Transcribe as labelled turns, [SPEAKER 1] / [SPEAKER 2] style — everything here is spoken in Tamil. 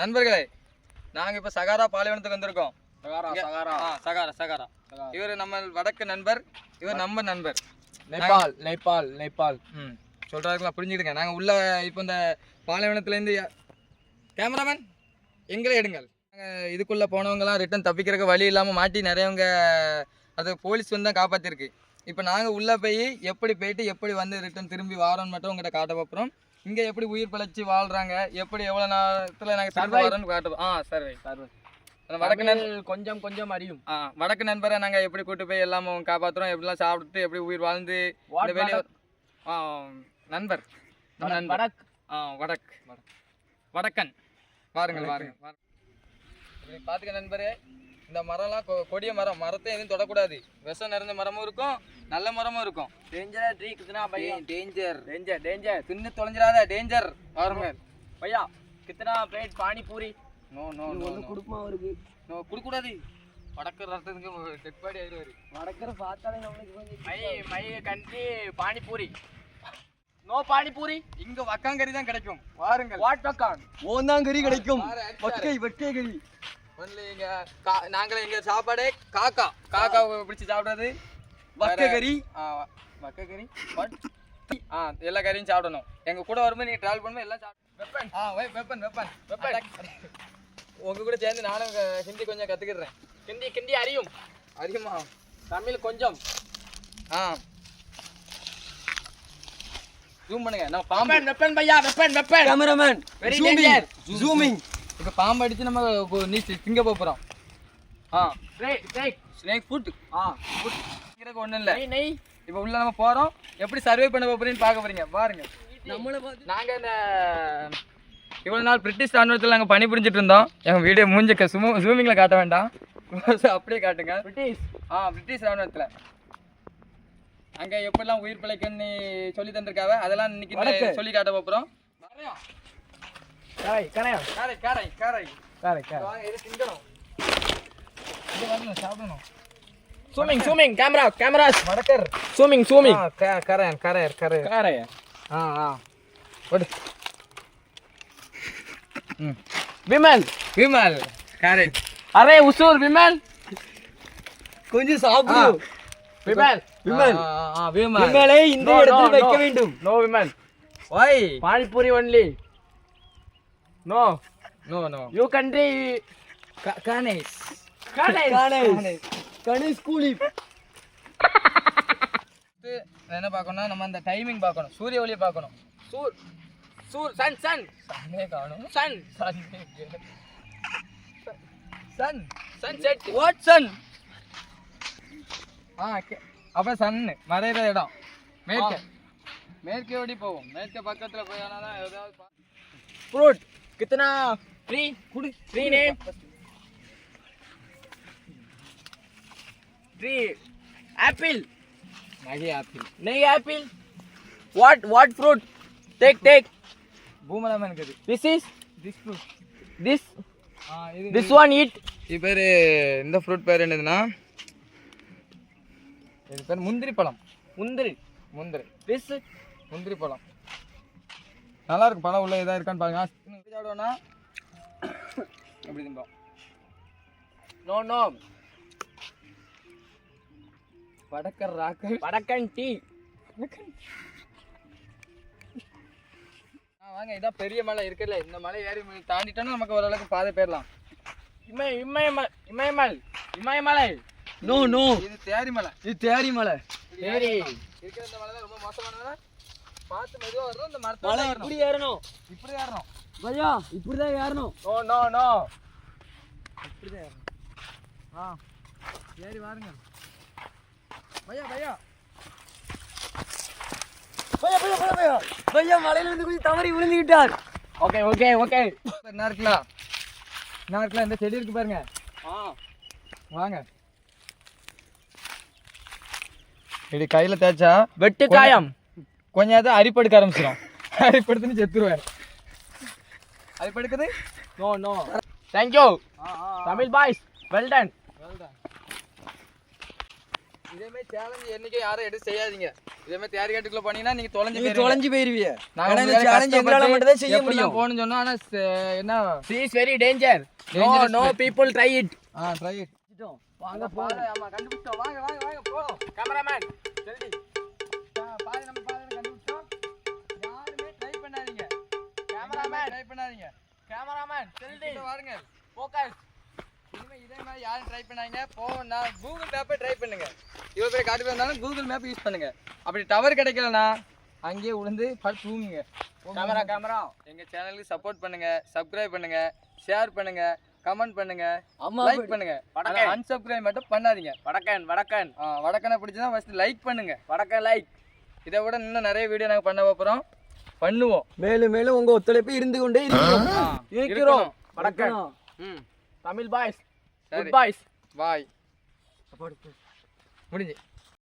[SPEAKER 1] நண்பர்களே நாங்க இப்ப சகாரா பாலைவனத்துக்கு வந்திருக்கோம்.
[SPEAKER 2] சகாரா சகாரா.
[SPEAKER 1] சகாரா சகாரா. இவர் நம்ம வடக்கு நண்பர் இவர் நம்ம நண்பர்.
[SPEAKER 2] நேபாள் நேபாள் நேபாள்.
[SPEAKER 1] ம் சொல்றாருங்களா புரிஞ்சுக்கிடுங்க நாங்க உள்ள இப்போ இந்த பாலைவனத்துலேருந்து கேமராமேன் எங்களே எடுங்கள். நாங்க இதுக்குள்ள போனவங்கலாம் ரிட்டன் தப்பிக்கிறதுக்கு வழி இல்லாம மாட்டி நிறையவங்க அது போலீஸ் வந்து தான் காப்பாத்திருக்கு. இப்போ நாங்க உள்ள போய் எப்படி போயிட்டு எப்படி வந்து ரிட்டன் திரும்பி வாரோன்னு மட்டும் உங்கள்கிட்ட காட்ட போகிறோம் இங்க எப்படி உயிர் பிழைச்சி வாழ்றாங்க? எப்படி எவ்வளவு நேரத்துல நாங்க திரும்ப
[SPEAKER 2] Survive.
[SPEAKER 1] வரோன்னு காட்டுவோம் ஆ சர்வை வடக்கு நண்பர்
[SPEAKER 2] கொஞ்சம் கொஞ்சம் அறியும்.
[SPEAKER 1] ஆ வடக்கு நண்பரை நாங்க எப்படி கூட்டு போய் எல்லாம் காப்பாத்துறோம்? எப்படிலாம் சாப்பிட்டு எப்படி உயிர் வாழ்ந்து வெளியே நண்பர்.
[SPEAKER 2] வடக்,
[SPEAKER 1] ஆ வடக். வடக்கன். வாருங்கள் வாருங்கள் பார்த்துக்க நண்பரே. இந்த மரம்லாம் கொடிய மரம். மரத்தை எதுவும் தொடக்கூடாது. விஷம் நிறைந்த மரமும் இருக்கும். நல்ல மரமும் இருக்கும்.
[SPEAKER 2] டேஞ்சரா ட்ரீ கித்தனா பையா?
[SPEAKER 1] டேஞ்சர்
[SPEAKER 2] டேஞ்சர் டேஞ்சர்
[SPEAKER 1] தின்னு தொலைஞ்சிராத டேஞ்சர் பாருங்க.
[SPEAKER 2] பையா கித்தனா plate pani puri
[SPEAKER 1] no no no
[SPEAKER 2] குடுக்குமா அவருக்கு?
[SPEAKER 1] நோ குடுக்க கூடாது வடக்கர் ரத்தத்துக்கு டெட் பாடி ஆயிடுவாரு.
[SPEAKER 2] வடக்கர் பார்த்தாலே நம்மளுக்கு மை மை கண்டி பானி பூரி நோ பானிபூரி.
[SPEAKER 1] இங்க வக்காங்கறி தான் கிடைக்கும். பாருங்க
[SPEAKER 2] வாட் வக்கான்
[SPEAKER 3] ஓந்தாங்கறி கிடைக்கும். வக்கை வக்கை கறி.
[SPEAKER 1] நாங்களே எங்க சாப்பாடு காக்கா. காக்கா பிடிச்சி சாப்பிடுறது.
[SPEAKER 3] வக்கை கறி
[SPEAKER 1] ஆ, வக்க கறி வாட் ஆ எல்லா கறியும் சாப்பிடணும். எங்க கூட வரும்போது நீங்க டிராவல் பண்ணும்போது எல்லாம் வெப்பன். ஆ வை வெப்பன் வெப்பன். வெப்பன். உங்க கூட சேர்ந்து நானும் ஹிந்தி கொஞ்சம் கத்துக்கிடுறேன்.
[SPEAKER 2] கிண்டி கிண்டி அறியும்.
[SPEAKER 1] அதிகமா
[SPEAKER 2] தமிழ் கொஞ்சம்.
[SPEAKER 1] ஆ. ஜூம் பண்ணுங்க. நான் பாம்பு.
[SPEAKER 2] வெப்பன் பையா weapon weapon.
[SPEAKER 3] Cameraman zooming
[SPEAKER 2] danger.
[SPEAKER 3] Zooming
[SPEAKER 1] இப்போ பாம்பு அடிச்சு நம்ம நீ திங்க போறோம். ஆ.
[SPEAKER 2] ஸ்னேக் ஸ்னேக்
[SPEAKER 1] ஸ்னேக் ஃபுட்
[SPEAKER 2] ஆ
[SPEAKER 1] ஃபுட் ஒன்றும் இல்லை.
[SPEAKER 2] நெய்
[SPEAKER 1] இப்போ உள்ள நம்ம போறோம். எப்படி சர்வே பண்ண போறீங்கன்னு பார்க்க போறீங்க. பாருங்க.
[SPEAKER 3] நம்மள பார்த்து
[SPEAKER 1] நாங்க இந்த இவ்வளவு நாள் பிரிட்டிஷ் ராணுவத்தில் நாங்கள் பணி புரிஞ்சிட்டு இருந்தோம். எங்க வீடியோ மூஞ்ச சுமூ ஜூமிங்கில் காட்ட வேண்டாம். அப்படியே காட்டுங்க.
[SPEAKER 2] பிரிட்டிஷ்
[SPEAKER 1] ஆ பிரிட்டிஷ் ராணுவத்தில். அங்க எப்படிலாம் உயிர் பிழைக்குன்னு சொல்லி தந்திருக்காவ? அதெல்லாம் இன்னைக்கு. சொல்லி காட்ட போறோம்.
[SPEAKER 2] கரை
[SPEAKER 1] காரை காரை காரை.
[SPEAKER 2] கரை கரை.
[SPEAKER 1] இது திங்கணும் சாப்பிடணும்
[SPEAKER 2] சூமிங் சூமிங் கேமரா கேமராஸ்
[SPEAKER 1] வடக்கர்
[SPEAKER 2] சூமிங் சூமிங்
[SPEAKER 1] கரையன் கரையர் கரையர்
[SPEAKER 2] கரையா
[SPEAKER 1] ஆ ஆ ஓடு
[SPEAKER 2] விமல்
[SPEAKER 1] விமல் காரை
[SPEAKER 2] அரே உசூர் விமல்
[SPEAKER 3] கொஞ்சம் சாப்பிடு
[SPEAKER 2] விமல்
[SPEAKER 3] விமல்
[SPEAKER 1] விமல்
[SPEAKER 3] விமலை இந்த இடத்தில் வைக்க. வேண்டும்.
[SPEAKER 2] No Vimal
[SPEAKER 1] why
[SPEAKER 2] panipuri only no
[SPEAKER 1] no no
[SPEAKER 2] you country
[SPEAKER 1] கானேஸ்
[SPEAKER 3] Ganesh. கூலி.
[SPEAKER 1] என்ன பார்க்கணும்னா நம்ம அந்த டைமிங் பார்க்கணும். சூரிய ஒளியை பார்க்கணும்.
[SPEAKER 2] சூர் சூர் சன் சன்.
[SPEAKER 1] சன்னே காணும்.
[SPEAKER 2] Sun
[SPEAKER 1] sun.
[SPEAKER 2] Sun sunset
[SPEAKER 1] what sun ஆ அப்போ சன்னு மறைகிற இடம். மேற்கே. மேற்கே ஓடி போவோம். மேற்கே பக்கத்தில் போய் ஆனால் ஏதாவது
[SPEAKER 2] ஃப்ரூட் கித்தனா? ஃப்ரீ குடு. Free name tree apple.
[SPEAKER 1] Nahi apple.
[SPEAKER 2] Nahi apple. What what fruit? Take take.
[SPEAKER 1] பூமரம் இருக்குது
[SPEAKER 2] this is
[SPEAKER 1] this fruit this
[SPEAKER 2] this one eat
[SPEAKER 1] இது. பேர் இந்த ஃப்ரூட் பேர் என்னதுன்னா இது பேர் முந்திரி பழம்.
[SPEAKER 2] முந்திரி.
[SPEAKER 1] முந்திரி.
[SPEAKER 2] திஸ்
[SPEAKER 1] முந்திரி பழம். நல்லா இருக்கு பழம் உள்ள இதாக இருக்கான்னு பாருங்க. சாப்பிடுவோன்னா எப்படி திம்போம்
[SPEAKER 2] நோ நோ
[SPEAKER 1] வடக்கர்
[SPEAKER 2] ராக்கர் வடக்கன்
[SPEAKER 1] டீ. வாங்க இதான் பெரிய மலை இருக்குல்ல இந்த மலை ஏறி தாண்டிட்டோம்னா நமக்கு ஓரளவுக்கு பாதை போயிடலாம்.
[SPEAKER 2] இமய இமயமலை இமயமல் இமயமலை
[SPEAKER 3] நோ நோ.
[SPEAKER 1] இது தேரி மலை
[SPEAKER 3] இது தேரி மலை
[SPEAKER 2] தேரி.
[SPEAKER 1] இருக்கிற இந்த மலை தான் ரொம்ப மோசமானதா பார்த்து மெதுவாக வரணும் இந்த மரத்தை
[SPEAKER 3] இப்படி ஏறணும்.
[SPEAKER 1] இப்படி ஏறணும்.
[SPEAKER 3] பையா இப்படி தான் ஏறணும்.
[SPEAKER 2] No no no.
[SPEAKER 1] இப்படி தான் ஏறணும். ஆ ஏறி வாருங்க. பையா பையா.
[SPEAKER 3] பையா பையா பையா பையா. பையா மலையில இருந்து கொஞ்சம் தவறி விழுந்துக்கிட்டார்
[SPEAKER 2] okay okay okay
[SPEAKER 1] என்ன இருக்கலாம் என்ன இருக்கலாம் இந்த செடி இருக்கு பாருங்க. வாங்க. இப்படி கையில் தேய்ச்சா
[SPEAKER 2] வெட்டு காயம்.
[SPEAKER 1] கொஞ்ச நேரத்தில் அரிப்படுக்க ஆரம்பிச்சிடும் அரிப்படுத்துன்னு செத்துருவேன். அரிப்படுக்குது?
[SPEAKER 2] No thank you. Tamil boys well done
[SPEAKER 1] இதே மாதிரி சேலஞ்ச் என்னைக்கு யாரும் எடுத்து செய்யாதீங்க. இதே மாதிரி தேர் கேட்டுக்குள்ள போனீங்கன்னா நீங்க தொலைஞ்சு.
[SPEAKER 3] தொலைஞ்சு போயிருவீங்க.
[SPEAKER 1] நாங்க
[SPEAKER 3] சேலஞ்ச் எங்களால மட்டும் தான் செய்ய முடியும்.
[SPEAKER 1] போகணும்னு சொன்னோம் ஆனா என்ன?
[SPEAKER 2] She is very danger no no. People try it
[SPEAKER 1] ah try it
[SPEAKER 3] வாங்க
[SPEAKER 1] பாரு ஆமா கண்டுபிடிச்சோம் வாங்க வாங்க வாங்க போறோம்
[SPEAKER 2] கேமராமேன்
[SPEAKER 1] நம்ம கண்டுபிடிச்சோம் யாருமே ட்ரை பண்ணாதீங்க.
[SPEAKER 2] கேமராமேன்
[SPEAKER 1] ட்ரை பண்ணாதீங்க.
[SPEAKER 2] கேமராமேன்
[SPEAKER 1] கிட்ட வாருங்க. இனிமே இதே மாதிரி யாரும் ட்ரை பண்ணாங்க போனா கூகுள் மேப்பை ட்ரை பண்ணுங்க. இவ்வளோ பேர் காட்டு இருந்தாலும் கூகுள் மேப் யூஸ் பண்ணுங்க. அப்படி டவர் கிடைக்கலனா அங்கேயே விழுந்து படுத்து தூங்குங்க.
[SPEAKER 2] கேமரா கேமரா
[SPEAKER 1] எங்க சேனலுக்கு சப்போர்ட் பண்ணுங்க சப்ஸ்கிரைப் பண்ணுங்க ஷேர் பண்ணுங்க கமெண்ட் பண்ணுங்க
[SPEAKER 3] ஆமா
[SPEAKER 1] லைக் பண்ணுங்க.
[SPEAKER 2] வடக்கே.
[SPEAKER 1] அன்சப்ஸ்கிரைப் மட்டும் பண்ணாதீங்க.
[SPEAKER 2] வடக்கன் வடக்கன்.
[SPEAKER 1] ஆ, வடக்கனை பிடிச்சா ஃபர்ஸ்ட் லைக் பண்ணுங்க.
[SPEAKER 2] வடக்கன் லைக்
[SPEAKER 1] இதை விட இன்னும் நிறைய வீடியோ நாங்கள் பண்ண போகிறோம் பண்ணுவோம்.
[SPEAKER 3] மேலும் மேலும் உங்க ஒத்துழைப்பு இருந்து கொண்டே இருக்கிறோம். இருக்கிறோம்.
[SPEAKER 1] இருக்கணும்.
[SPEAKER 2] வடக்கன்.
[SPEAKER 3] இருக்கணும்.
[SPEAKER 2] ம். தமிழ் பாய்ஸ் பாய்ஸ்
[SPEAKER 1] பாய்
[SPEAKER 3] அப்பாடி.
[SPEAKER 1] முடிஞ்சு